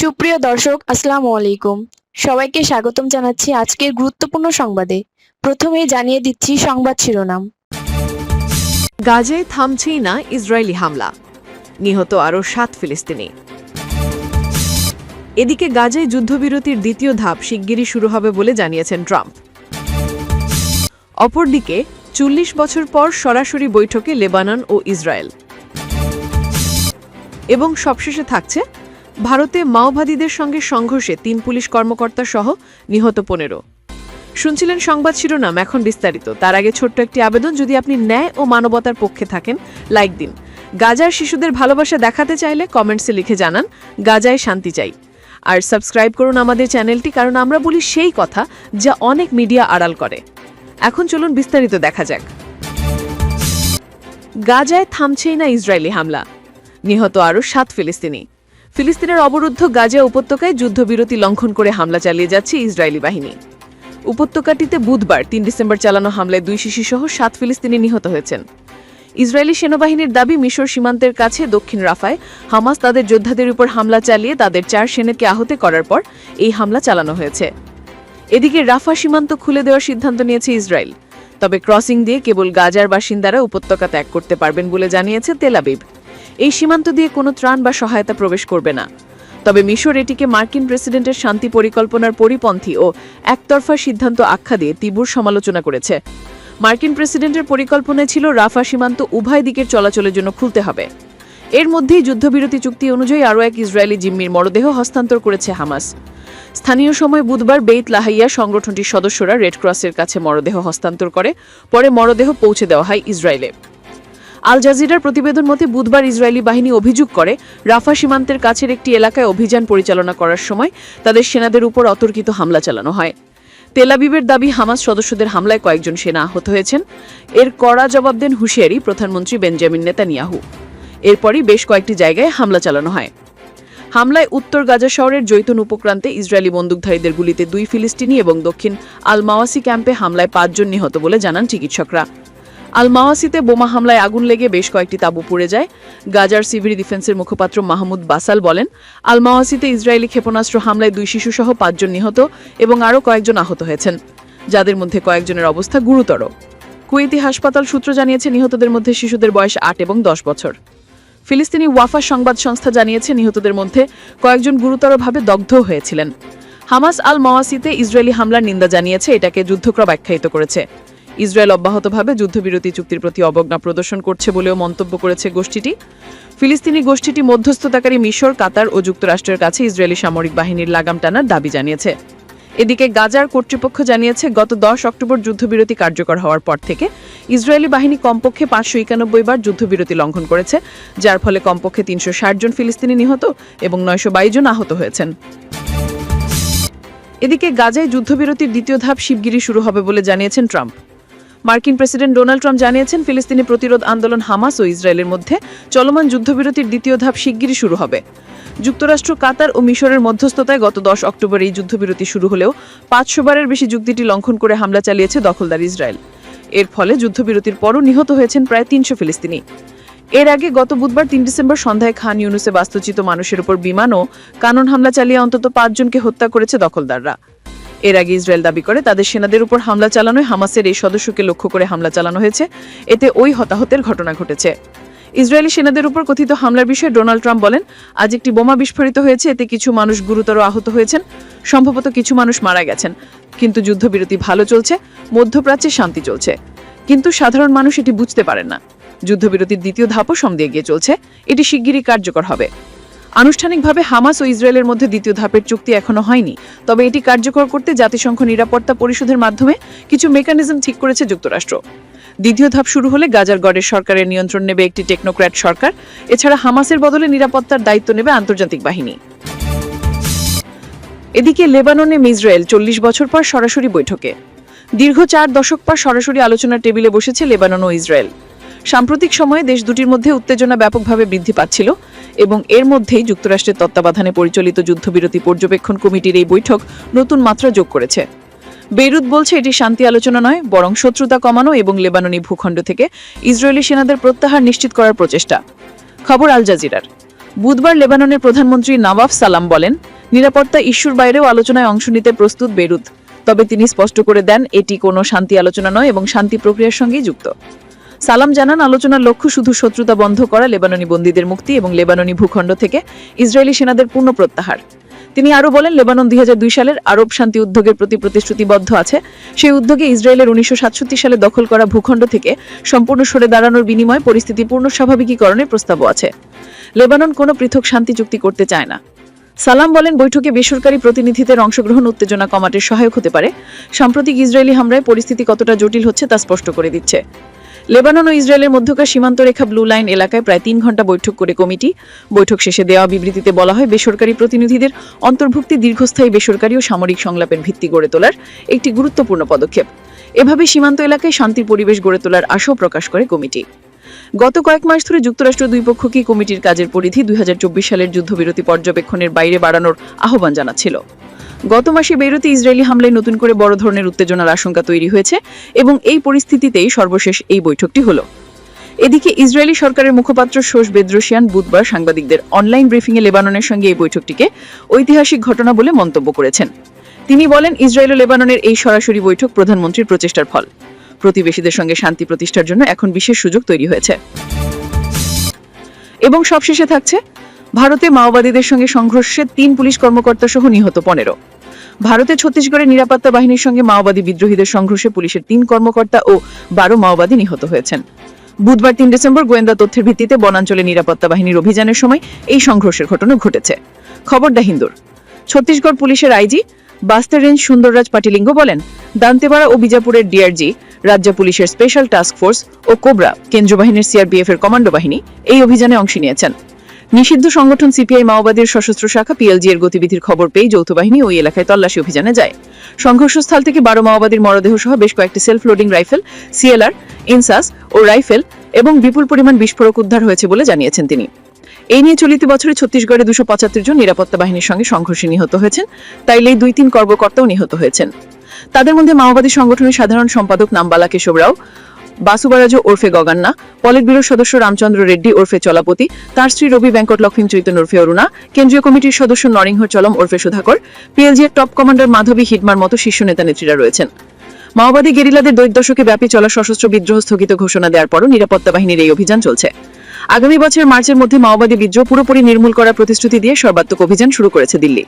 সুপ্রিয় দর্শক, আসসালামু আলাইকুম। সবাইকে স্বাগতম জানাচ্ছি আজকের গুরুত্বপূর্ণ সংবাদে। প্রথমেই জানিয়ে দিচ্ছি সংবাদ শিরোনাম। গাজায় থামছেই না ইসরায়েলি হামলা। নিহত আরও সাত ফিলিস্তিনি। এদিকে গাজায় যুদ্ধবিরতির দ্বিতীয় ধাপ শিগগিরই শুরু হবে বলে জানিয়েছেন ট্রাম্প। অপরদিকে, চল্লিশ বছর পর সরাসরি বৈঠকে লেবানন ও ইসরায়েল। এবং সবশেষে থাকছে ভারতে মাওবাদীদের সঙ্গে সংঘর্ষে তিন পুলিশ কর্মকর্তা সহ নিহত পনেরো। শুনছিলেন সংবাদ শিরোনাম, এখন বিস্তারিত। তার আগে ছোট্ট একটি আবেদন, যদি আপনি ন্যায় ও মানবতার পক্ষে থাকেন, লাইক দিন। গাজার শিশুদের ভালোবাসা দেখাতে চাইলে কমেন্টসে লিখে জানান, গাজায় শান্তি চাই। আর সাবস্ক্রাইব করুন আমাদের চ্যানেলটি, কারণ আমরা বলি সেই কথা যা অনেক মিডিয়া আড়াল করে। এখন চলুন বিস্তারিত দেখা যাক। গাজায় থামছেই না ইসরায়েলি হামলা। নিহত আরও সাত ফিলিস্তিনি। ফিলিস্তিনের অবরুদ্ধ গাজা উপত্যকায় যুদ্ধবিরতি লঙ্ঘন করে হামলা চালিয়ে যাচ্ছে ইসরায়েলি বাহিনী। উপত্যকাটিতে বুধবার, তিন ডিসেম্বর চালানো হামলায় দুই শিশুসহ সাত ফিলিস্তিনি নিহত হয়েছেন। ইসরায়েলি সেনাবাহিনীর দাবি, মিশর সীমান্তের কাছে দক্ষিণ রাফায় হামাস তাদের যোদ্ধাদের উপর হামলা চালিয়ে তাদের চার সেনাকে আহত করার পর এই হামলা চালানো হয়েছে। এদিকে রাফা সীমান্ত খুলে দেওয়ার সিদ্ধান্ত নিয়েছে ইসরায়েল। তবে ক্রসিং দিয়ে কেবল গাজার বাসিন্দারা উপত্যকা ত্যাগ করতে পারবেন বলে জানিয়েছে তেলাবিব এই সীমান্ত দিয়ে কোনো ত্রাণ বা সহায়তা প্রবেশ করবে না। তবে মিশর এটিকে মার্কিন প্রেসিডেন্টের শান্তি পরিকল্পনার পরিপন্থী ও একতরফা সিদ্ধান্ত আখ্যা দিয়ে তীব্র সমালোচনা করেছে। মার্কিন প্রেসিডেন্টের পরিকল্পনায় ছিল রাফা সীমান্ত উভয় দিকের চলাচলের জন্য খুলতে হবে। এর মধ্যেই যুদ্ধবিরতি চুক্তি অনুযায়ী আরও এক ইসরায়েলি জিম্মির মরদেহ হস্তান্তর করেছে হামাস। স্থানীয় সময় বুধবার বেইত লাহাইয়া সংগঠনটির সদস্যরা রেড ক্রসের কাছে মরদেহ হস্তান্তর করে, পরে মরদেহ পৌঁছে দেওয়া হয় ইসরায়েলে। আল জাজিরার প্রতিবেদন মতে, বুধবার ইসরায়েলি বাহিনী অভিযোগ করে, রাফা সীমান্তের কাছের একটি এলাকায় অভিযান পরিচালনা করার সময় তাদের সেনাদের উপর অতর্কিত হামলা চালানো হয়। তেলাবিবের দাবি, হামাস সদস্যদের হামলায় কয়েকজন সেনা আহত হয়েছেন। এর কড়া জবাব দেন হুঁশিয়ারি প্রধানমন্ত্রী বেঞ্জামিন নেতানিয়াহু। এরপরই বেশ কয়েকটি জায়গায় হামলা চালানো হয়। হামলায় উত্তর গাজা শহরের জৈতুন উপক্রান্তে ইসরায়েলি বন্দুকধারীদের গুলিতে দুই ফিলিস্তিনি এবং দক্ষিণ আল মাওয়াসি ক্যাম্পে হামলায় পাঁচজন নিহত বলে জানান চিকিৎসকরা। আল মাওয়াসিতে বোমা হামলায় আগুন লেগে বেশ কয়েকটি তাঁবু পুড়ে যায়। গাজার সিভিল ডিফেন্সের মুখপাত্র মাহমুদ বাসাল বলেন আল মাওয়াসিতে ইসরায়েলি ক্ষেপণাস্ত্র হামলায় দুই শিশুসহ পাঁচজন নিহত এবং আরও কয়েকজন আহত হয়েছেন। যাদের মধ্যে কয়েকজনের অবস্থা গুরুতর। কুয়েতি হাসপাতাল সূত্র জানিয়েছে, নিহতদের মধ্যে শিশুদের বয়স আট এবং দশ বছর। ফিলিস্তিনি ওয়াফা সংবাদ সংস্থা জানিয়েছে, নিহতদের মধ্যে কয়েকজন গুরুতরভাবে দগ্ধ হয়েছিলেন। হামাস আল মাওয়াসিতে ইসরায়েলি হামলার নিন্দা জানিয়েছে, এটাকে যুদ্ধক্রম আখ্যায়িত করেছে। ইসরায়েল অব্যাহতভাবে যুদ্ধবিরতি চুক্তির প্রতি অবজ্ঞা প্রদর্শন করছে বলেও মন্তব্য করেছে গোষ্ঠীটি। ফিলিস্তিনি গোষ্ঠীটি মধ্যস্থতাকারী মিশর, কাতার ও যুক্তরাষ্ট্রের কাছে ইসরায়েলি সামরিক বাহিনীর লাগাম টানার দাবি জানিয়েছে। এদিকে গাজার কর্তৃপক্ষ জানিয়েছে, গত দশ অক্টোবর যুদ্ধবিরতি কার্যকর হওয়ার পর থেকে ইসরায়েলি বাহিনী কমপক্ষে পাঁচশো একানব্বই বার যুদ্ধবিরতি লঙ্ঘন করেছে, যার ফলে কমপক্ষে তিনশো ষাট জন ফিলিস্তিনি নিহত এবং নয়শো বাইশ জন আহত হয়েছেন। এদিকে গাজায় যুদ্ধবিরতির দ্বিতীয় ধাপ শিবগিরি শুরু হবে বলে জানিয়েছেন ট্রাম্প। মার্কিন প্রেসিডেন্ট ডোনাল্ড ট্রাম্প জানিয়েছেন, ফিলিস্তিনি প্রতিরোধ আন্দোলন হামাস ও ইসরায়েলের মধ্যে চলমান যুদ্ধবিরতির দ্বিতীয় ধাপ শিগগিরই শুরু হবে। যুক্তরাষ্ট্র, কাতার ও মিশরের মধ্যস্থতায় গত দশ অক্টোবর এই যুদ্ধবিরতি শুরু হলেও পাঁচশো বারের বেশি যুক্তিটি লঙ্ঘন করে হামলা চালিয়েছে দখলদার ইসরায়েল। এর ফলে যুদ্ধবিরতির পরও নিহত হয়েছেন প্রায় তিনশো ফিলিস্তিনি। এর আগে গত বুধবার তিন ডিসেম্বর সন্ধ্যায় খান ইউনুসে বাস্তুচিত মানুষের উপর বিমান ও কানন হামলা চালিয়ে অন্তত পাঁচজনকে হত্যা করেছে দখলদাররা। এর আগে ইসরায়েল দাবি করে, তাদের সেনাদের উপর হামলা চালানোয় হামাসের এই সদস্যকে লক্ষ্য করে হামলা চালানো হয়েছে। এতে ওই হতাহতের ঘটনা ঘটেছে। ইসরায়েলি সেনাদের উপর কথিত হামলার বিষয়ে ডোনাল্ড ট্রাম্প বলেন, আজ একটি বোমা বিস্ফোরিত হয়েছে, এতে কিছু মানুষ গুরুতর আহত হয়েছেন। সম্ভবত কিছু মানুষ মারা গেছেন। কিন্তু যুদ্ধবিরতি ভালো চলছে, মধ্যপ্রাচ্যে শান্তি চলছে। কিন্তু সাধারণ মানুষ এটি বুঝতে পারেন না। যুদ্ধবিরতির দ্বিতীয় ধাপও সঙ্গে এগিয়ে চলছে। এটি শিগগিরই কার্যকর হবে। আনুষ্ঠানিকভাবে হামাস ও ইসরায়েলের মধ্যে দ্বিতীয় ধাপের চুক্তি এখনও হয়নি। তবে এটি কার্যকর করতে জাতিসংঘ নিরাপত্তা পরিষদের মাধ্যমে কিছু মেকানিজম ঠিক করেছে যুক্তরাষ্ট্র। দ্বিতীয় ধাপ শুরু হলে গাজার গড়ের সরকারের নিয়ন্ত্রণ নেবে একটি টেকনোক্র্যাট সরকার। এছাড়া হামাসের বদলে নিরাপত্তার দায়িত্ব নেবে আন্তর্জাতিক বাহিনী। এদিকে লেবাননে ইসরায়েল চল্লিশ বছর পর সরাসরি বৈঠকে। দীর্ঘ চার দশক পর সরাসরি আলোচনার টেবিলে বসেছে লেবানন ও ইসরায়েল। সাম্প্রতিক সময়ে দেশ দুটির মধ্যে উত্তেজনা ব্যাপকভাবে বৃদ্ধি পাচ্ছিল। এবং এর মধ্যেই যুক্তরাষ্ট্রের তত্ত্বাবধানে পরিচালিত যুদ্ধবিরতি পর্যবেক্ষণ কমিটির এই বৈঠক নতুন মাত্রা যোগ করেছে। বেইরুত বলছে, এটি শান্তি আলোচনা নয়, বরং শত্রুতা কমানো এবং লেবাননি ভূখণ্ড থেকে ইসরায়েলি সেনাদের প্রত্যাহার নিশ্চিত করার প্রচেষ্টা। খবর আল জাজিরার। বুধবার লেবাননের প্রধানমন্ত্রী নওয়াফ সালাম বলেন, নিরাপত্তা ইস্যুর বাইরেও আলোচনায় অংশ নিতে প্রস্তুত বেরুত তবে তিনি স্পষ্ট করে দেন, এটি কোনো শান্তি আলোচনা নয় এবং শান্তি প্রক্রিয়ার সঙ্গেই যুক্ত। সালাম জানান, আলোচনার লক্ষ্য শুধু শত্রুতা বন্ধ করা, লেবাননি বন্দীদের মুক্তি এবং লেবাননি ভূখণ্ড থেকে ইসরায়েলি সেনাদের পূর্ণ প্রত্যাহার। তিনি আরও বলেন, লেবানন দুই হাজার দুই সালের আরব শান্তি উদ্যোগের প্রতি প্রতিশ্রুতিবদ্ধ আছে। সেই উদ্যোগে ইসরায়েলের উনিশশো সাতষট্টি সালে দখল করা ভূখণ্ড থেকে সম্পূর্ণ সরে দাঁড়ানোর বিনিময়ে পরিস্থিতি পূর্ণ স্বাভাবিকীকরণের প্রস্তাবও আছে। লেবানন কোনো পৃথক শান্তি চুক্তি করতে চায় না। সালাম বলেন, বৈঠকে বেসরকারি প্রতিনিধিদের অংশগ্রহণ উত্তেজনা কমাটের সহায়ক হতে পারে। সাম্প্রতিক ইসরায়েলি হামলায় পরিস্থিতি কতটা জটিল হচ্ছে তা স্পষ্ট করে দিচ্ছে। লেবানন ও ইসরায়েলের মধ্যকার সীমান্ত রেখা ব্লু লাইন এলাকায় প্রায় তিন ঘণ্টা বৈঠক করে কমিটি। বৈঠক শেষে দেওয়া বিবৃতিতে বলা হয়, বেসরকারি প্রতিনিধিদের অন্তর্ভুক্তি দীর্ঘস্থায়ী বেসরকারি ও সামরিক সংলাপের ভিত্তি গড়ে তোলার একটি গুরুত্বপূর্ণ পদক্ষেপ। এভাবে সীমান্ত এলাকায় শান্তির পরিবেশ গড়ে তোলার আশাও প্রকাশ করে কমিটি। গত কয়েক মাস ধরে যুক্তরাষ্ট্র দুই পক্ষকে কমিটির কাজের পরিধি দুই হাজার চব্বিশ সালের যুদ্ধবিরতি পর্যবেক্ষণের বাইরে বাড়ানোর আহ্বান জানাচ্ছিল। গত মাসে বেরুতে ইসরায়েলি হামলায় নতুন করে বড় ধরনের উত্তেজনার আশঙ্কা তৈরি হয়েছে এবং এই পরিস্থিতিতেই সর্বশেষ এই বৈঠকটি হলো। এদিকে ইসরায়েলি সরকারের মুখপাত্র শোষ বেদ্রোশিয়ান বুধবার সাংবাদিকদের অনলাইন ব্রিফিংয়ে লেবাননের সঙ্গে এই বৈঠকটিকে ঐতিহাসিক ঘটনা বলে মন্তব্য করেছেন। তিনি বলেন, ইসরায়েল ও লেবাননের এই সরাসরি বৈঠক প্রধানমন্ত্রীর প্রচেষ্টার ফল। প্রতিবেশীদের সঙ্গে শান্তি প্রতিষ্ঠার জন্য এখন বিশেষ সুযোগ তৈরি হয়েছে। এবং সবশেষে থাকছে, ভারতে মাওবাদীদের সঙ্গে সংঘর্ষে তিন পুলিশ কর্মকর্তা সহ নিহত পনেরো। ভারতে ছত্তিশগড়ের নিরাপত্তা বাহিনীর সঙ্গে মাওবাদী বিদ্রোহীদের সংঘর্ষে পুলিশের তিন কর্মকর্তা ও বারো মাওবাদী নিহত হয়েছেন। বুধবার তিন ডিসেম্বর গোয়েন্দা তথ্যের ভিত্তিতে বনাঞ্চলে নিরাপত্তা বাহিনীর অভিযানের সময় এই সংঘর্ষের ঘটনা ঘটেছে। খবর দ্য হিন্দুর, ছত্তিশগড় পুলিশের আইজি বাস্তার রেঞ্জ সুন্দররাজ পাটিলিঙ্গ বলেন, দান্তেপাড়া ও বিজাপুরের ডিআরজি রাজ্য পুলিশের স্পেশাল টাস্ক ফোর্স ও কোবরা কেন্দ্রীয় বাহিনীর সিআরপিএফ এর কমান্ডো বাহিনী এই অভিযানে অংশ নিয়েছেন। নিষিদ্ধ সংগঠন সিপিআই মাওবাদীর সশস্ত্র শাখা পিএলজি এর গতিবিধির খবর পেয়ে যৌথ বাহিনী ওই এলাকায় তল্লাশি অভিযানে যায়। সংঘর্ষস্থল থেকে বারো মাওবাদীর মরদেহ সহ বেশ কয়েকটি self loading rifle, CLR, INSAS ও রাইফেল এবং বিপুল পরিমাণ বিস্ফোরক উদ্ধার হয়েছে বলে জানিয়েছেন তিনি। এই নিয়ে চলিত বছরে ছত্তিশগড়ে দুশো পঁচাত্তর জন নিরাপত্তা বাহিনীর সঙ্গে সংঘর্ষে নিহত হয়েছেন। তাইলে দুই তিন কর্মকর্তাও নিহত হয়েছেন। তাদের মধ্যে মাওবাদী সংগঠনের সাধারণ সম্পাদক নামবালা কেশব রাও, বাসুবারাজ ওরফে গগান্না পলিট ব্যুরোর সদস্য রামচন্দ্র রেড্ডি ওরফে চলাপতি, তার স্ত্রী রবি ব্যাঙ্কট লক্ষ্মী চৈতন্য ওরফে অরুণা, কেন্দ্রীয় কমিটির সদস্য নরিংহ চলম ওরফে সুধাকর, পিএলজি এর টপ কমান্ডার মাধবী হিডমার মতো শীর্ষ নেতা নেত্রীরা রয়েছেন। মাওবাদী গেরিলাদের দৈত দশকে ব্যাপী চলা সশস্ত্র বিদ্রোহ স্থগিত ঘোষণা দেওয়ার পরও নিরাপত্তা বাহিনীর এই অভিযান চলছে। আগামী বছর মার্চের মধ্যে মাওবাদী বিদ্রোহ পুরোপুরি নির্মূল করার প্রতিশ্রুতি দিয়ে সর্বাত্মক অভিযান শুরু করেছে দিল্লি।